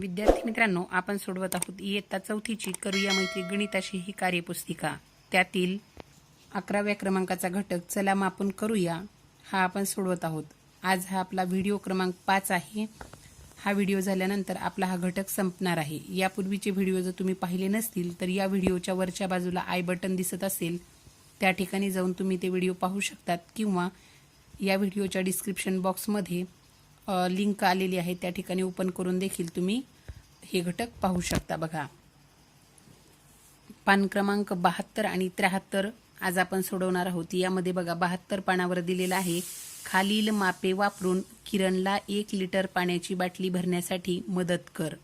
विद्यार्थी मित्रांनो आपण सोडवत आहोत इयत्ता चौथीची करूया मैत्री गणिताशी ही कार्यपुस्तिका. त्यातील अकराव्या क्रमांकाचा घटक चला मापून करूया. हा आपण सोडवत आहोत. आज हा आपला व्हिडिओ क्रमांक पाच आहे. हा व्हिडिओ झाल्यानंतर आपला हा घटक संपणार आहे. यापूर्वीचे व्हिडिओ जर तुम्ही पाहिले नसतील तर या व्हिडिओच्या वरच्या बाजूला आय बटन दिसत असेल त्या ठिकाणी जाऊन तुम्ही ते व्हिडिओ पाहू शकतात किंवा या व्हिडिओच्या डिस्क्रिप्शन बॉक्समध्ये लिंक आलेली आहे त्या ठिकाणी ओपन करून देखील तुम्ही हे घटक पाहू शकता बघा. पान क्रमांक बहात्तर आणि त्र्याहत्तर आज आपण सोडवणार आहोत. यामध्ये बघा बहात्तर पानावर दिलेलं आहे खालील मापे वापरून किरणला एक लिटर पाण्याची बाटली भरण्यासाठी मदत कर.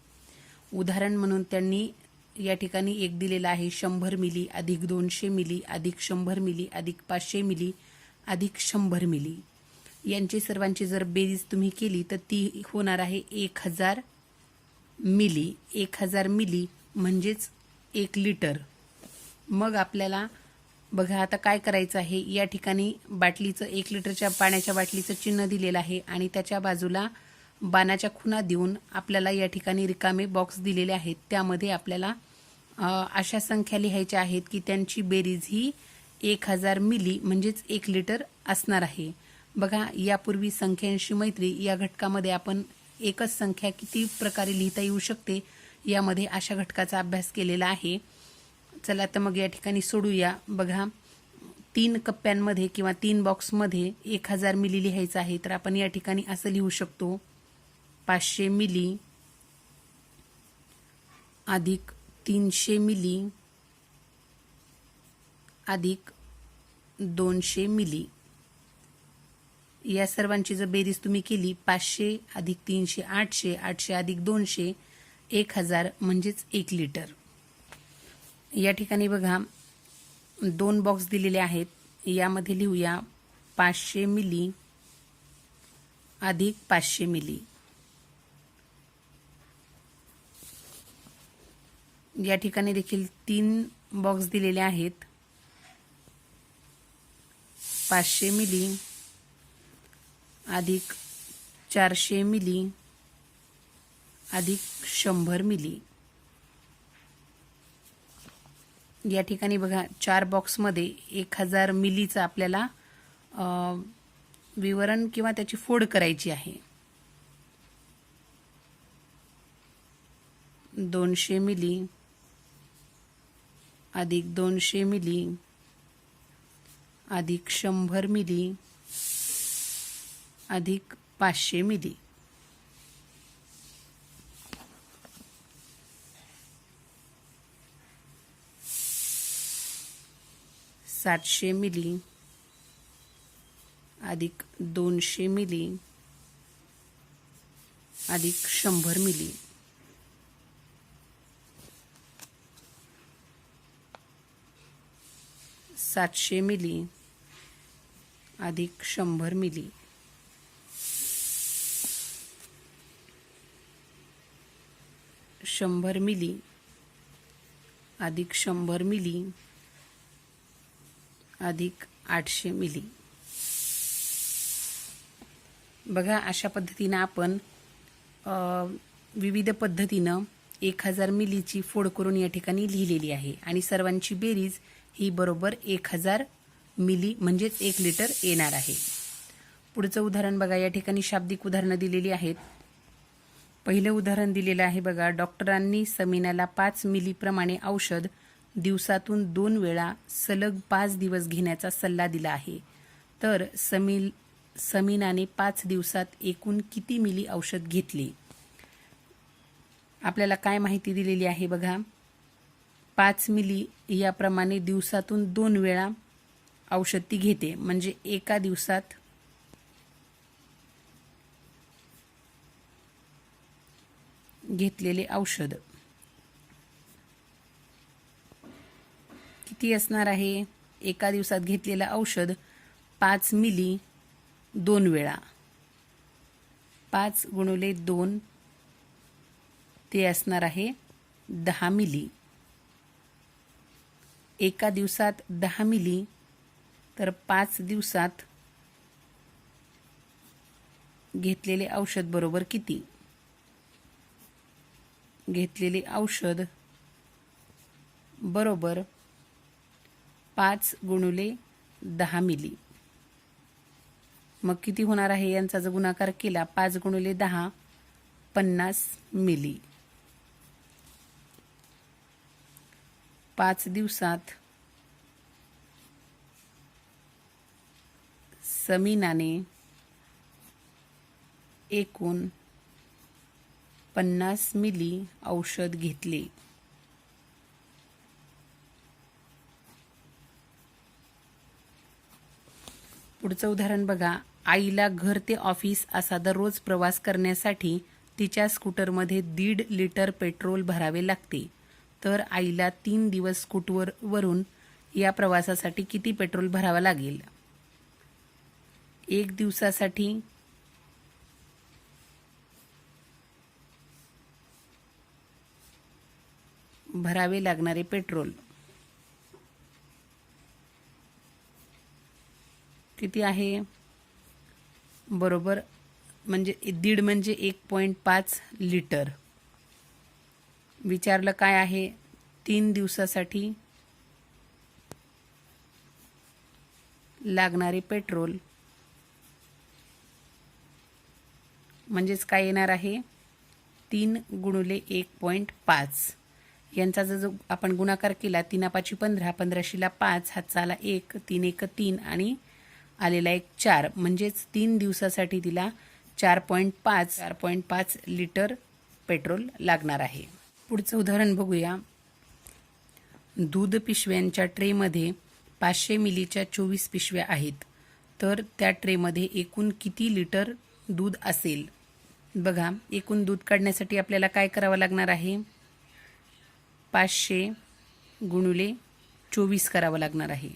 उदाहरण म्हणून त्यांनी या ठिकाणी एक दिलेला आहे शंभर मिली अधिक दोनशे मिली अधिक शंभर मिली अधिक पाचशे मिली अधिक शंभर मिली. यांची सर्वांची जर बेरीज तुम्ही केली तर ती होणार आहे एक हजार मिली. एक हजार मिली म्हणजेच एक लिटर. मग आपल्याला बघा आता काय करायचं आहे या ठिकाणी बाटलीचं एक लिटरच्या पाण्याच्या बाटलीचं चिन्ह दिलेलं आहे आणि त्याच्या बाजूला बाणाच्या खुणा देऊन आपल्याला या ठिकाणी रिकामे बॉक्स दिलेले आहेत. त्यामध्ये आपल्याला अशा संख्या लिहायच्या आहेत की त्यांची बेरीज ही एक हजार मिली म्हणजेच एक लिटर असणार आहे. बघा यापूर्वी संख्यांशी मैत्री या घटकामध्ये आपण एकच संख्या किती प्रकारे लिहिता येऊ शकते यामध्ये अशा घटकाचा अभ्यास केलेला आहे. चला तर मग या ठिकाणी सोडूया. बघा तीन कप्प्यांमध्ये किंवा तीन बॉक्समध्ये एक हजार मिली लिहायचं आहे तर आपण या ठिकाणी असं लिहू शकतो. पाचशे मिली अधिक तीनशे मिली अधिक दोनशे मिली. या सर्वांची जर बेरीज तुम्ही केली पाचशे अधिक तीनशे आठशे आठशे अधिक दोनशे एक हजार म्हणजेच एक लिटर. या ठिकाणी बघा दोन बॉक्स दिलेले आहेत. यामध्ये लिहूया पाचशे मिली अधिक पाचशे मिली. या ठिकाणी देखील तीन बॉक्स दिलेले आहेत. पाचशे मिली अधिक चारशे मिली अधिक शंभर मिली. या ठिकाणी बघा चार बॉक्समध्ये एक हजार मिलीचं आपल्याला विवरण किंवा त्याची फोड करायची आहे. दोनशे मिली अधिक दोनशे मिली अधिक शंभर मिली अधिक पाचशे मिली. सातशे मिली अधिक दोनशे मिली अधिक शंभर मिली. सातशे मिली अधिक शंभर मिली. शंभर मिली अधिक शंभर मिली अधिक आठशे मिली. बघा अशा पद्धतीनं आपण विविध पद्धतीनं एक हजार मिलीची फोड करून या ठिकाणी लिहिलेली आहे. आणि सर्वांची बेरीज ही बरोबर एक हजार मिली म्हणजेच एक लिटर येणार आहे. पुढचं उदाहरण बघा या ठिकाणी शाब्दिक उदाहरणं दिलेली आहेत. पहिलं उदाहरण दिलेलं आहे बघा. डॉक्टरांनी समीनाला पाच मिलीप्रमाणे औषध दिवसातून दोन वेळा सलग पाच दिवस घेण्याचा सल्ला दिला आहे. तर समील समीनाने पाच दिवसात एकूण किती मिली औषध घेतली? आपल्याला काय माहिती दिलेली आहे बघा. पाच मिली याप्रमाणे दिवसातून दोन वेळा औषध ती घेते. म्हणजे एका दिवसात घेतलेले औषध. किती असणार आहे? एका दिवसात घेतलेलं औषध पाच मिली दोन वेळा. पाच गुणुले दोन ते असणार आहे दहा मिली. एका दिवसात दहा मिली तर पाच दिवसात घेतलेले औषध बरोबर किती? घेतलेले औषध. बरोबर. पाच गुणुले दहा मिली. मग किती होणार आहे यांचा जर गुणाकार केला? पाच गुणुले दहा पन्नास मिली. पाच दिवसात समीनाने एकूण पन्नास मिली औषध घेतले. पुढचं उदाहरण बघा. आईला घर ते ऑफिस असा दररोज प्रवास करण्यासाठी तिच्या स्कूटरमध्ये दीड लिटर पेट्रोल भरावे लागते. तर आईला तीन दिवस स्कूटवर वरून या प्रवासासाठी किती पेट्रोल भरावा लागेल? एक दिवसासाठी भरावे लागणारे पेट्रोल. किती आहे? बरोबर म्हणजे दीड म्हणजे एक पॉईंट पाच लिटर. विचारलं काय आहे? तीन दिवसासाठी लागणारे पेट्रोल. म्हणजेच काय येणार आहे? तीन गुणुले एक पॉईंट पाच. यांचा जर जो आपण गुणाकार केला तीनापाची पंधरा पंधराशीला पाच हातचाला एक तीन एक तीन आणि आलेला एक चार. म्हणजेच तीन दिवसासाठी तिला चार पॉईंट पाच चार पॉईंट पाच लिटर पेट्रोल लागणार आहे. पुढचं उदाहरण बघूया. दूध पिशव्यांच्या ट्रेमध्ये पाचशे मिलीच्या चोवीस पिशव्या आहेत. तर त्या ट्रेमध्ये एकूण किती लिटर दूध असेल? बघा एकूण दूध काढण्यासाठी आपल्याला काय करावं लागणार आहे? पाचशे गुणुले चोवीस करावं लागणार आहे.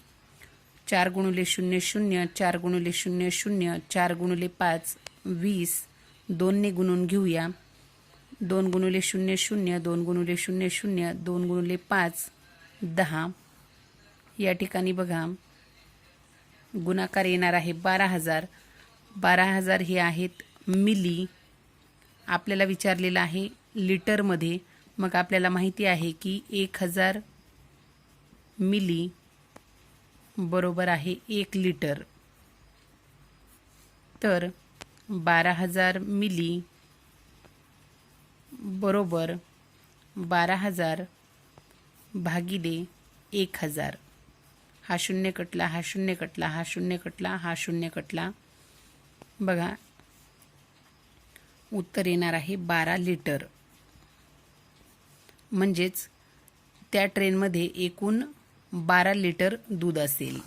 चार गुणुले शून्य शून्य चार गुणुले शून्य शून्य चार गुणुले पाच वीस दोनने गुणून घेऊया. दोन गुणुले शून्य शून्य दोन गुणुले शून्य शून्य दोन गुणुले पाच दहा. या ठिकाणी बघा गुणाकार येणार आहे बारा हजार. बारा हजार हे आहेत मिली. आपल्याला विचारलेलं आहे लिटरमध्ये मग आपल्याला माहिती आहे की एक हजार मिली बरोबर आहे एक लिटर. तर बारा हजार मिली बरोबर बारा हजार भागिले एक हजार. हा शून्य कटला हा शून्य कटला हा शून्य कटला हा शून्य कटला. बघा उत्तर येणार आहे बारा लिटर. म्हणजेच त्या ट्रेनमध्ये एकूण बारा लिटर दूध असेल.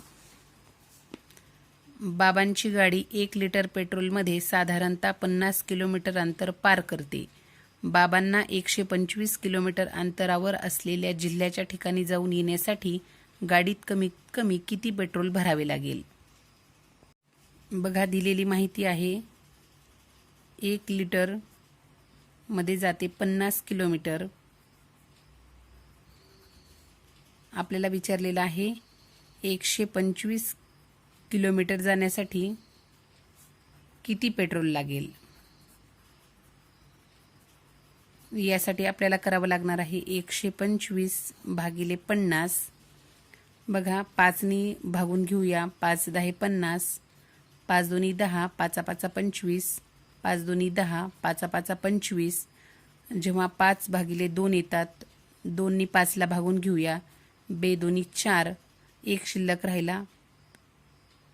बाबांची गाडी एक लिटर पेट्रोलमध्ये साधारणतः पन्नास किलोमीटर अंतर पार करते. बाबांना एकशे पंचवीस किलोमीटर अंतरावर असलेल्या जिल्ह्याच्या ठिकाणी जाऊन येण्यासाठी गाडीत कमीत कमी किती पेट्रोल भरावे लागेल? बघा दिलेली माहिती आहे. एक लिटरमध्ये जाते पन्नास किलोमीटर. आपल्याला विचारलेलं आहे एकशे पंचवीस किलोमीटर जाण्यासाठी किती पेट्रोल लागेल? यासाठी आपल्याला करावं लागणार आहे एकशे पंचवीस भागिले पन्नास. बघा पाचनी भागून घेऊया पाच दहा पन्नास. पाच दोन्ही दहा पाचा पाचा पंचवीस. पाच दोन्ही दहा पाचा पाचा पंचवीस. जेव्हा पाच भागिले दोन येतात दोन्ही पाचला भागून घेऊया. बेदोनी चार एक शिल्लक राहिला.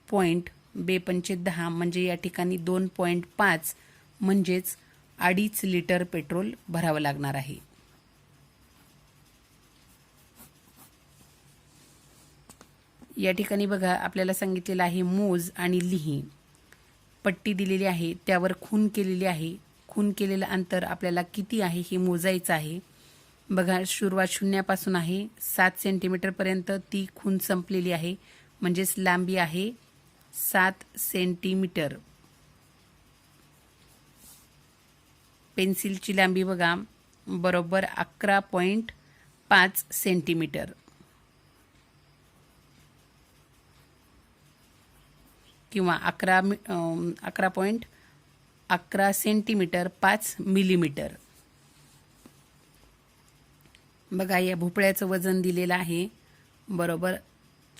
पॉईंट बेपंचे दहा म्हणजे या ठिकाणी दोन पॉईंट पाच म्हणजेच अडीच लिटर पेट्रोल भरावं लागणार आहे. या ठिकाणी बघा आपल्याला सांगितलेलं आहे मोज आणि लिही. पट्टी दिलेली आहे त्यावर खून केलेली आहे. खून केलेलं अंतर आपल्याला किती आहे हे मोजायचं आहे. बघा सुरुवात शून्यापासून आहे. सात सेंटीमीटरपर्यंत ती खून संपलेली आहे. म्हणजेच लांबी आहे सात सेंटीमीटर पेन्सिलची लांबी बघा बरोबर अकरा पॉईंट पाच सेंटीमीटर किंवा अकरा अकरा पॉईंट अकरा सेंटीमीटर पाच मिलीमीटर बघा या भोपळ्याचं वजन दिलेलं आहे. बरोबर?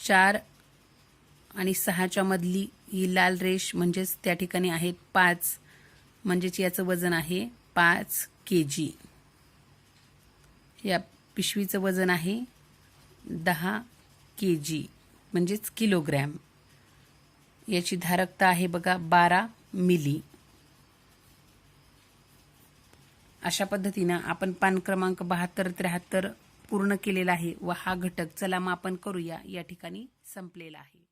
चार आणि सहाच्या मधली ही लाल रेष म्हणजेच त्या ठिकाणी आहे पाच. म्हणजेच याचं वजन आहे पाच के जी. या पिशवीचं वजन आहे दहा के जी म्हणजेच किलोग्रॅम. याची धारकता आहे बघा बारा मिली. अशा पद्धतीनं आपण पान क्रमांक बहात्तर त्र्याहत्तर पूर्ण केलेला आहे व हा घटक चला मापन करूया या ठिकाणी संपलेला आहे.